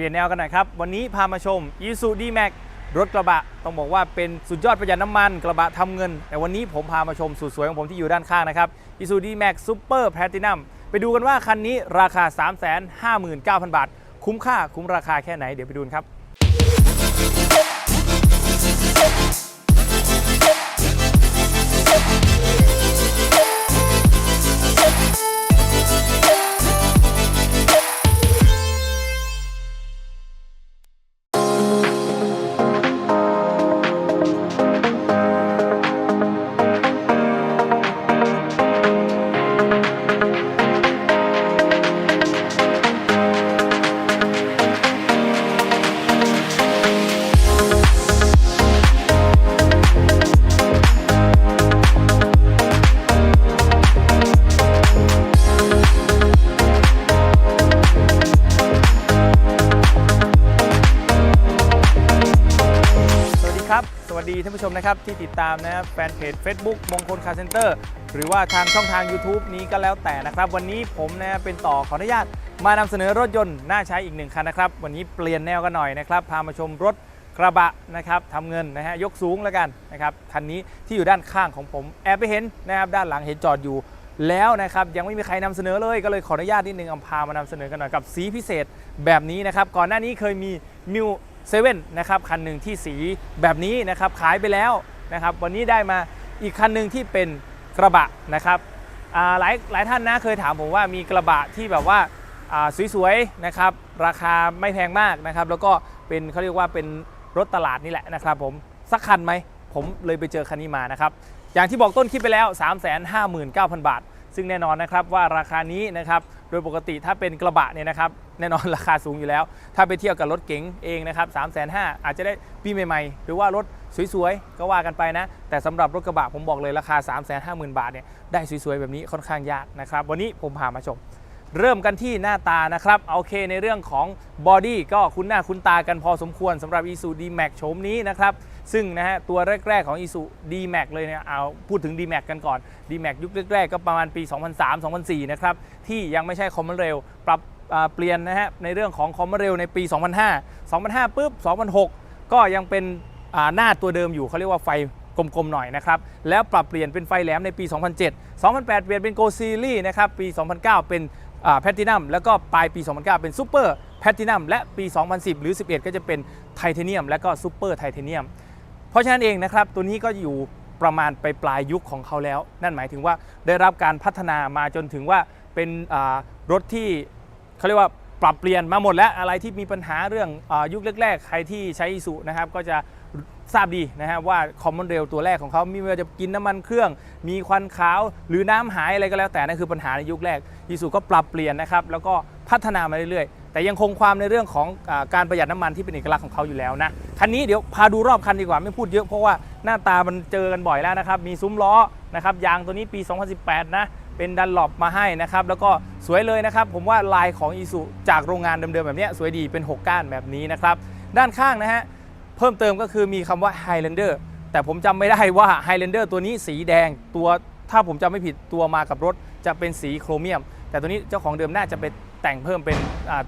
ปลี่ยนแนวกันหน่อยครับ วันนี้พามาชม i s u d m a x รถกระบะ ต้องบอกว่าเป็นสุดยอดประหยัดน้ำมันกระบะทำเงิน แต่วันนี้ผมพามาชมสุดสวยของผมที่อยู่ด้านข้างนะครับ i s u d m a x Super Platinum ไปดูกันว่าคันนี้ราคา 359,000 บาท คุ้มค่าคุ้มราคาแค่ไหนเดี๋ยวไปดูกันครับ ท่านผู้ชมนะครับที่ติดตามนะครับแฟนเพจ Facebook มงคลคาร์เซ็นเตอร์หรือว่าทางช่องทาง YouTube นี้ก็แล้วแต่นะครับ วันนี้ผมนะเป็นต่อขออนุญาตมานำเสนอรถยนต์น่าใช้อีกหนึ่งคันนะครับ วันนี้เปลี่ยนแนวกันหน่อยนะครับ พามาชมรถกระบะนะครับทำเงินนะฮะยกสูงแล้วกันนะครับคันนี้ที่อยู่ด้านข้างของผมแอบไปเห็นนะครับด้านหลังเห็นจอดอยู่แล้วนะครับยังไม่มีใครนำเสนอเลยก็เลยขออนุญาตนิดนึงเอาพามานำเสนอกันหน่อยกับสีพิเศษแบบนี้นะครับก่อนหน้านี้เคยมีมิว เซเว่นนะครับคันหนึ่งที่สีแบบนี้นะครับขายไปแล้วนะครับวันนี้ได้มาอีกคันหนึ่งที่เป็นกระบะนะครับหลายหลายท่านนะเคยถามผมว่ามีกระบะที่แบบว่าอ่าสวยๆนะครับราคาไม่แพงมากนะครับแล้วก็เป็นเขาเรียกว่าเป็นรถตลาดนี่แหละนะครับผมสักคันไหมผมเลยไปเจอคันนี้มานะครับอย่างที่บอกต้นคลิปไปแล้ว 359,000 บาท ซึ่งแน่นอนนะครับว่าราคานี้นะครับโดยปกติถ้าเป็นกระบะเนี่ยนะครับ แน่นอนราคาสูงอยู่แล้ว ถ้าไปเที่ยวกับรถเก๋งเองนะครับ3 5 0 0 0อาจจะได้ปีใหม่ๆ หรือว่ารถสวยๆ ก็ว่ากันไปนะ แต่สำหรับรถกระบะผมบอกเลยราคา 350,000 บาทเนี่ยได้สวยๆ แบบนี้ค่อนข้างยากนะครับ วันนี้ผมพามาชม เริ่มกันที่หน้าตานะครับโอเคในเรื่องของบอดี้ก็คุ้นหน้าคุ้นตากันพอสมควรสำหรับ i s u d m a x โฉมนี้นะครับซึ่งนะฮะตัวแรก ๆ ของ i s u d m a x เลยเนี่ยเอาพูดถึง d m a x กันก่อน d m a x ยุคแรกๆ ก็ประมาณปี 2003-2004 นะครับที่ยังไม่ใช่คอมมอนเรลปรับ เปลี่ยนนะฮะในเรื่องของคอมมอนเรลในปี 2005 2005ปุ๊บ2006 ก็ยังเป็นหน้าตัวเดิมอยู่เขาเรียกว่าไฟกลมๆหน่อยนะครับแล้วปรับเปลี่ยนเป็นไฟแหลมในปี 2007 2008 เปลี่ยนเป็นโกซีรีส์นะครับปี 2009 เป็นแพตตินัมแล้วก็ปลายปี 2009 เป็นซูเปอร์แพตตินัมและปี 2010 หรือ 11 ก็จะเป็นไทเทเนียมและก็ซูเปอร์ไทเทเนียมเพราะฉะนั้นเองนะครับตัวนี้ก็อยู่ประมาณไปปลายยุคของเขาแล้ว นั่นหมายถึงว่าได้รับการพัฒนามาจนถึงว่าเป็นรถที่ เขาเรียกว่าปรับเปลี่ยนมาหมดแล้วอะไรที่มีปัญหาเรื่องอยุคแรก ๆ ใครที่ใช้อิสุนะครับก็จะทราบดีนะฮะว่าคอมมอนเรลตัวแรกของเขาไม่ว่าจะกินน้ำมันเครื่อง มีควันขาวหรือน้ำหายอะไรก็แล้วแต่นั่นคือปัญหาในยุคแรกอิสุก็ปรับเปลี่ยนนะครับแล้วก็พัฒนามาเรื่อยๆ แต่ยังคงความในเรื่องของอการประหยัดน้ำมันที่เป็นเอกลักษณ์ของเขาอยู่แล้วนะคันนี้เดี๋ยวพาดูรอบคันดีกว่าไม่พูดเยอะเพราะว่าหน้าตามันเจอกันบ่อยแล้วนะครับมีซุ้มล้อนะครับยางตัวนี้ปี 2018 นะ เป็นดันหลบมาให้นะครับ แล้วก็สวยเลยนะครับ ผมว่าลายของอีสุจากโรงงานเดิมๆแบบนี้สวยดีเป็น 6 ก้านแบบนี้นะครับ ด้านข้างนะฮะเพิ่มเติมก็คือมีคำว่า Highlander แต่ผมจำไม่ได้ว่า Highlander ตัวนี้สีแดงตัวถ้าผมจำไม่ผิดตัวมากับรถจะเป็นสีโครเมียม แต่ตัวนี้เจ้าของเดิมน่าจะไปแต่งเพิ่มเป็น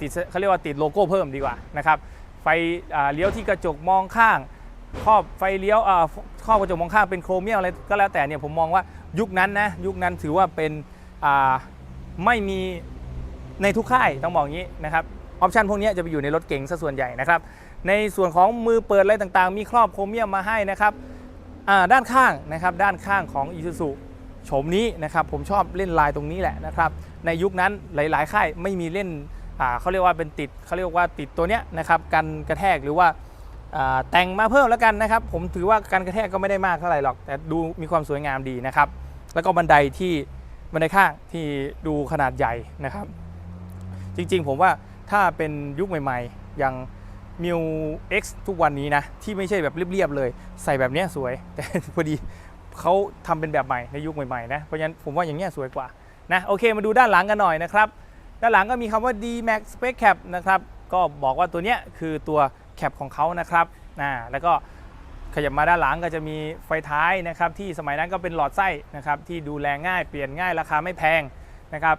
ติดเขาเรียกว่าติดโลโก้เพิ่มดีกว่านะครับไฟเลี้ยวที่กระจกมองข้าง ครอบไฟเลี้ยวครอบกระจกมองข้างเป็นโครเมียมอะไรก็แล้วแต่เนี่ยผมมองว่ายุคนั้นนะยุคนั้นถือว่าเป็นไม่มีในทุกค่ายต้องบอกอย่างนี้นะครับออปชันพวกนี้จะไปอยู่ในรถเก๋งซะส่วนใหญ่นะครับในส่วนของมือเปิดอะไรต่างๆ มีครอบโครเมียมมาให้นะครับด้านข้างนะครับด้านข้างของ i s u z u โฉมนี้นะครับผมชอบเล่นลายตรงนี้แหละนะครับในยุคนั้นหลายๆค่ายไม่มีเล่นเขาเรียกว่าเป็นติดเขาเรียกว่าติดตัวเนี้ยนะครับกันกระแทกหรือว่า แต่งมาเพิ่มแล้วกันนะครับ ผมถือว่าการกระแทกก็ไม่ได้มากเท่าไหร่หรอก แต่ดูมีความสวยงามดีนะครับ แล้วก็บันไดที่บันไดข้างที่ดูขนาดใหญ่นะครับ จริงๆ ผมว่าถ้าเป็นยุคใหม่ๆ อย่าง m ิ w X ทุกวันนี้นะ ที่ไม่ใช่แบบเรียบๆเลย ใส่แบบนี้สวย แต่พอดีเขาทำเป็นแบบใหม่ในยุคใหม่ๆนะเพราะฉะนั้นผมว่าอย่างเงี้สวยกว่านะโอเคมาดูด้านหลังกันหน่อยนะครับ ด้านหลังก็มีคำว่า D Max Spec Cap นะครับก็บอกว่าตัวเนี้ยคือตัว แคปของเขานะครับอ่าแล้วก็ขยับมาด้านหลังก็จะมีไฟท้ายนะครับที่สมัยนั้นก็เป็นหลอดไส้นะครับที่ดูแลง่ายเปลี่ยนง่ายราคาไม่แพงนะครับ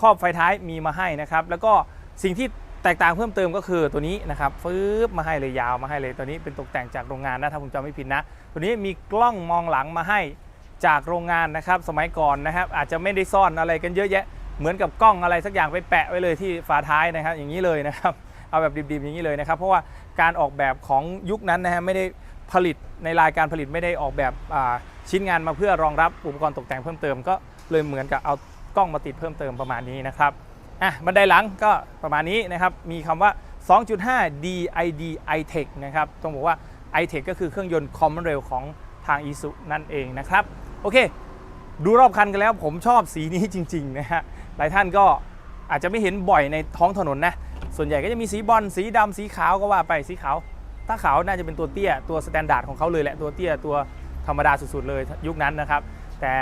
ครอบไฟท้ายมีมาให้นะครับ แล้วก็สิ่งที่แตกต่างเพิ่มเติมก็คือตัวนี้นะครับฟืบมาให้เลยยาวมาให้เลยตัวนี้เป็นตกแต่งจากโรงงานนะถ้าผมจำไม่ผิดนะ ตัวนี้มีกล้องมองหลังมาให้จากโรงงานนะครับ สมัยก่อนนะครับ อาจจะไม่ได้ซ่อนอะไรกันเยอะแยะ เหมือนกับกล้องอะไรสักอย่างไปแปะไว้เลยที่ฝาท้ายนะครับ อย่างนี้เลยนะครับ เอาแบบดิบๆอย่างนี้เลยนะครับ เพราะว่าการออกแบบของยุคนั้นนะฮะไม่ได้ผลิตในรายการผลิตไม่ได้ออกแบบชิ้นงานมาเพื่อรองรับอุปกรณ์ตกแต่งเพิ่มเติมก็เลยเหมือนกับเอากล้องมาติดเพิ่มเติมประมาณนี้นะครับอะบันไดหลังก็ประมาณนี้นะครับมีคำว่า 2.5 DID iTech นะครับต้องบอกว่า iTech ก็คือเครื่องยนต์ Common Rail ของทาง i s u นั่นเองนะครับโอเค ดูรอบคันกันแล้วผมชอบสีนี้จริงๆนะฮะหลายท่านก็อาจจะไม่เห็นบ่อยในท้องถนนนะ ส่วนใหญ่ก็จะมีสีบอลสีดำสีขาวก็ว่าไปสีขาว ถ้าขาวน่าจะเป็นตัวเตี้ยตัวสแตนดาร์ดของเขาเลยแหละตัวเตี้ยตัวธรรมดาสุดๆเลยยุคนั้นนะครับ แต่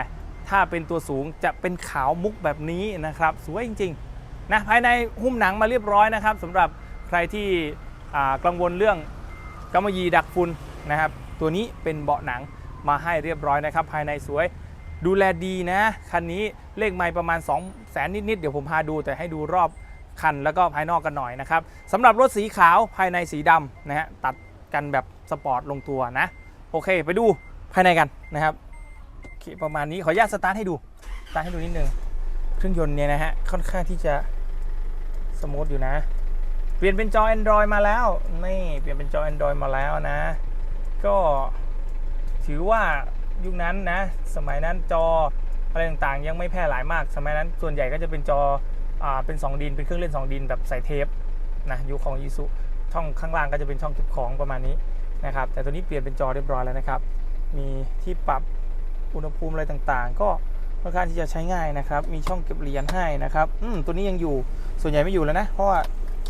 ถ้าเป็นตัวสูงจะเป็นขาวมุกแบบนี้นะครับ สวยจริงๆนะภายในหุ้มหนังมาเรียบร้อยนะครับสำหรับใครที่กังวลเรื่องกำมะหยี่ดักฝุ่นนะครับ ตัวนี้เป็นเบาะหนังมาให้เรียบร้อยนะครับ ภายในสวยดูแลดีนะ คันนี้เลขไมล์ประมาณ 2 0 0แสนนิด ๆ เดี๋ยวผมพาดูแต่ให้ดูรอบ คันแล้วก็ภายนอกกันหน่อยนะครับสำหรับรถสีขาวภายในสีดำนะฮะตัดกันแบบสปอร์ตลงตัวนะ โอเค ไปดูภายในกันนะครับโอเคประมาณนี้ขออนุญาตสตาร์ทให้ดูสตาร์ทให้ดูนิดนึงเครื่องยนต์เนี่ยนะฮะค่อนข้างที่จะสมูทอยู่นะ เปลี่ยนเป็นจอ Android มาแล้วนี่เปลี่ยนเป็นจอ Android มาแล้วนะ ก็ถือว่ายุคนั้นนะ สมัยนั้นจออะไรต่างๆ ยังไม่แพร่หลายมาก สมัยนั้นส่วนใหญ่ก็จะเป็นจอ เป็น 2 ดินเป็นเครื่องเล่น 2 ดินแบบใส่เทปนะยุคของยีสุช่องข้างล่างก็จะเป็นช่องเก็บของประมาณนี้นะครับ แต่ตัวนี้เปลี่ยนเป็นจอเรียบร้อยแล้วนะครับ มีที่ปรับอุณหภูมิอะไรต่างๆ ก็ค่อนข้างที่จะใช้ง่ายนะครับ มีช่องเก็บเหรียญให้นะครับอืมตัวนี้ยังอยู่ส่วนใหญ่ไม่อยู่แล้วนะ เพราะว่า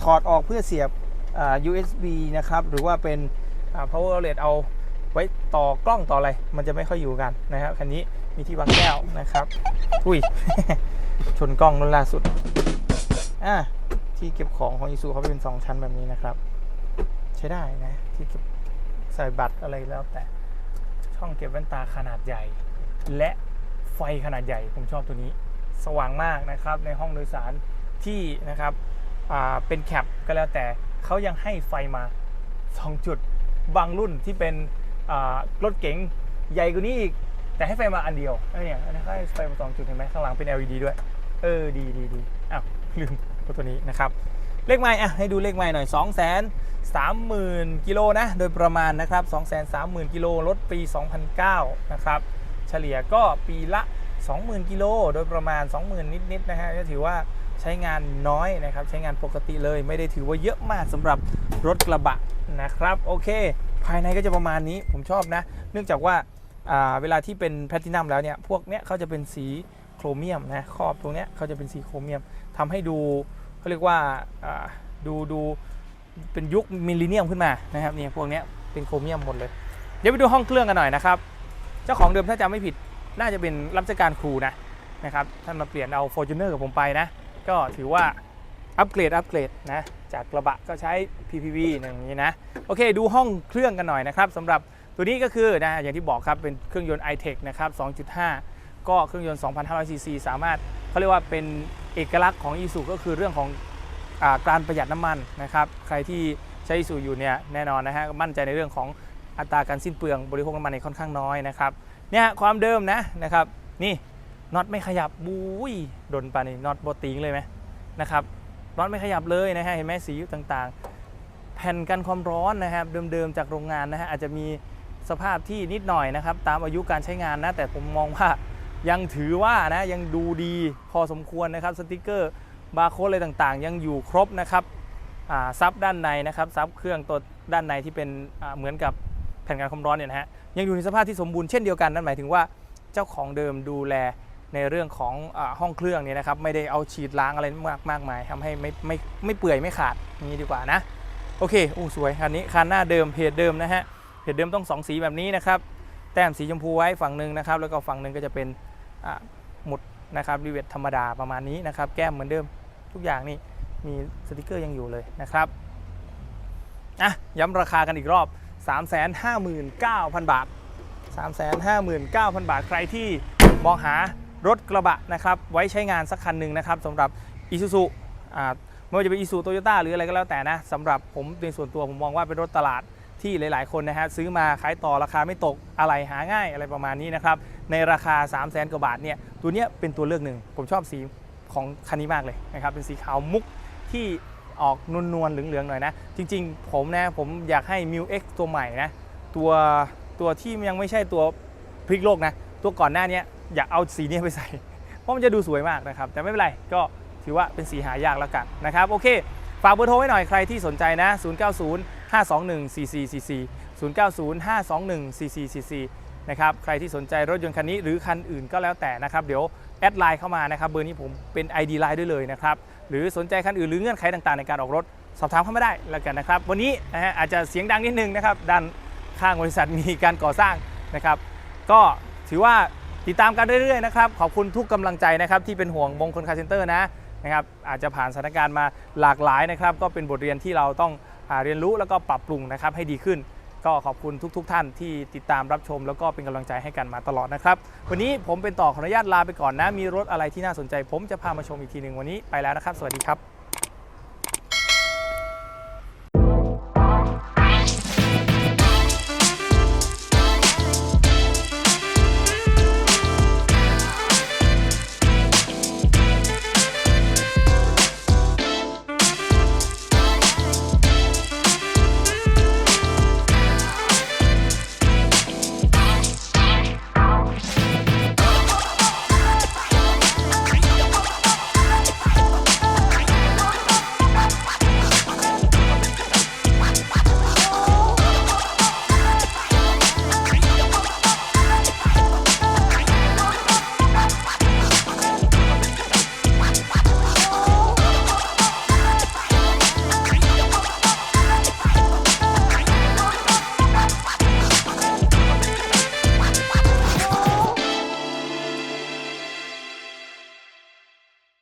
ถอดออกเพื่อเสียบอ่า USB นะครับ หรือว่าเป็นอ่า power outlet เอาไว้ต่อกล้องต่ออะไร มันจะไม่ค่อยอยู่กันนะครับ คันนี้มีที่วางแก้วนะครับ อุ้ย ชนกล้องนั่นล่าสุด อะที่เก็บของของ Isuzu เขาเป็น2ชั้นแบบนี้นะครับ ใช้ได้นะ ที่เก็บใส่บัตรอะไรแล้วแต่ช่องเก็บแว่นตาขนาดใหญ่ และไฟขนาดใหญ่ผมชอบตัวนี้ สว่างมากนะครับ ในห้องโดยสารที่นะครับอ่าเป็นแคปก็แล้วแต่เขายังให้ไฟมา 2 จุดบางรุ่นที่เป็นรถเก๋งใหญ่กว่านี้อีก แต่ให้ไฟมาอันเดียวเออเนี่ยอันนี้เขาให้ไฟมาสองจุดเห็นไหมข้างหลังเป็น LED ด้วย เออดีดีดีอ้าวลืมตัวนี้นะครับเลขไม้อะให้ดูเลขไม้หน่อย 2 3 0 0 0 0กิโลนะ โดยประมาณนะครับ 2 3 0 0 0 0กิโลรถปี 2009 นะครับ เฉลี่ยก็ปีละ 20,000 กิโล โดยประมาณ 20,000 นิดๆนะฮะก็ถือว่าใช้งานน้อยนะครับ ใช้งานปกติเลยไม่ได้ถือว่าเยอะมากสำหรับรถกระบะนะครับ โอเค ภายในก็จะประมาณนี้ผมชอบนะ เนื่องจากว่า เวลาที่เป็นแพลตินัมแล้วเนี่ยพวกเนี้ยเขาจะเป็นสีโครเมียมนะขอบตรงเนี้ยเขาจะเป็นสีโครเมียมทำให้ดูเขาเรียกว่าอ่าดูดูเป็นยุคมิลเลนเนียมขึ้นมานะครับเนี่ยพวกเนี้ยเป็นโครเมียมหมดเลย เดี๋ยวไปดูห้องเครื่องกันหน่อยนะครับ เจ้าของเดิมถ้าจำไม่ผิดน่าจะเป็นรับราชการครูนะนะครับท่านมาเปลี่ยนเอา Fortuner กับผมไปนะ ก็ถือว่าอัปเกรดอัปเกรดนะจากกระบะก็ใช้ PPV อย่างนี้นะ โอเค ดูห้องเครื่องกันหน่อยนะครับสำหรับ ตัวนี้ก็คือนะอย่างที่บอกครับเป็นเครื่องยนต์ iTech นะครับ 2.5 ก็เครื่องยนต์ 2,500ซีซีสามารถเขาเรียกว่าเป็นเอกลักษณ์ของ Isuzu ก็คือเรื่องของอการประหยัดน้ำมันนะครับ ใครที่ใช้ Isuzu อยู่เนี่ยแน่นอนนะฮะมั่นใจในเรื่องของอัตราการสิ้นเปลืองบริโภคน้ำมันในค่อนข้างน้อยนะครับเนี่ยความเดิมนะนะครับนี่น็อตไม่ขยับบุ้ยดนปานี่น็อตโบติงเลยไหมนะครับน็อตไม่ขยับเลยนะฮะเห็นไหมสีต่างๆ แผ่นกันความร้อนนะครับเดิมๆจากโรงงานนะฮะอาจจะมี สภาพที่นิดหน่อยนะครับ ตามอายุการใช้งานนะ แต่ผมมองว่ายังถือว่านะยังดูดีพอสมควรนะครับสติกเกอร์บาร์โค้ดอะไรต่างๆ ยังอยู่ครบนะครับซับด้านในนะครับซับเครื่องตัวด้านในที่เป็นเหมือนกับแผ่นกันความร้อนเนี่ยนะฮะยังอยู่ในสภาพที่สมบูรณ์เช่นเดียวกันนั่นหมายถึงว่าเจ้าของเดิมดูแลในเรื่องของอห้องเครื่องเนี่ยนะครับไม่ได้เอาฉีดล้างอะไรมากมากมายทำให้ไม่ไม่ไม่เปื่อยไม่ขาดนี้ดีกว่านะโอเคอู้สวยคันนี้คันหน้าเดิมเพจเดิมนะฮะ เพจเดิมต้องสองสีแบบนี้นะครับแต้มสีชมพูไว้ฝั่งหนึ่งนะครับแล้วก็ฝั่งหนึ่งก็จะเป็นหมุดนะครับรีเวทธรรมดาประมาณนี้นะครับแก้มเหมือนเดิมทุกอย่างนี่มีสติกเกอร์ยังอยู่เลยนะครับอะย้ำราคากันอีกรอบ 359,000 บาท 359,000 บาทใครที่มองหารถกระบะนะครับไว้ใช้งานสักคันหนึ่งนะครับสำหรับ Isuzu อ่าไม่ว่าจะเป็นอีซูโตโยต้าหรืออะไรก็แล้วแต่นะสำหรับผมในส่วนตัวผมมองว่าเป็นรถตลาด ที่หลาย ๆ คนนะฮะซื้อมาขายต่อราคาไม่ตกอะไรหาง่ายอะไรประมาณนี้นะครับ ในราคา 3 0 0แสนกว่าบาทเนี่ยตัวเนี้ยเป็นตัวเลือกหนึ่ง ผมชอบสีของคันนี้มากเลยนะครับ เป็นสีขาวมุกที่ออกนวลๆเหลือง ๆ หน่อยนะ จริง ๆ ผมนะผมอยากให้ m ิ X ตัวใหม่นะ ตัวตัวที่ยังไม่ใช่ตัวพลิกโลกนะ ตัวก่อนหน้านี้อยากเอาสีเนี้ยไปใส่ เพราะมันจะดูสวยมากนะครับ แต่ไม่เป็นไรก็ถือว่าเป็นสีหายากแล้วกันนะครับโอเค ฝากเบอร์โทรไว้หน่อยใครที่สนใจนะ 090 521 4444 090 521 4444 นะครับ ใครที่สนใจรถยนต์คันนี้หรือคันอื่นก็แล้วแต่นะครับ เดี๋ยวแอดไลน์เข้ามานะครับเบอร์นี้ผมเป็น ID ไลน์ด้วยเลยนะครับ หรือสนใจคันอื่นหรือเงื่อนไขต่างๆ ในการออกรถ สอบถามเข้ามาได้แล้วกันนะครับ วันนี้นะฮะอาจจะเสียงดังนิดนึงนะครับด้านข้างบริษัทมีการก่อสร้างนะครับ ก็ถือว่าติดตามกันเรื่อยๆนะครับขอบคุณทุกกำลังใจนะครับที่เป็นห่วงมงคลคาร์เซนเตอร์นะนะครับอาจจะผ่านสถานการณ์มาหลากหลายนะครับ ก็เป็นบทเรียนที่เราต้อง เรียนรู้แล้วก็ปรับปรุงนะครับให้ดีขึ้น ก็ขอบคุณทุก ๆ ท่านที่ติดตามรับชม แล้วก็เป็นกำลังใจให้กันมาตลอดนะครับ วันนี้ผมเป็นต่อขออนุญาตลาไปก่อนนะ มีรถอะไรที่น่าสนใจ ผมจะพามาชมอีกทีหนึ่งวันนี้ไปแล้วนะครับ สวัสดีครับ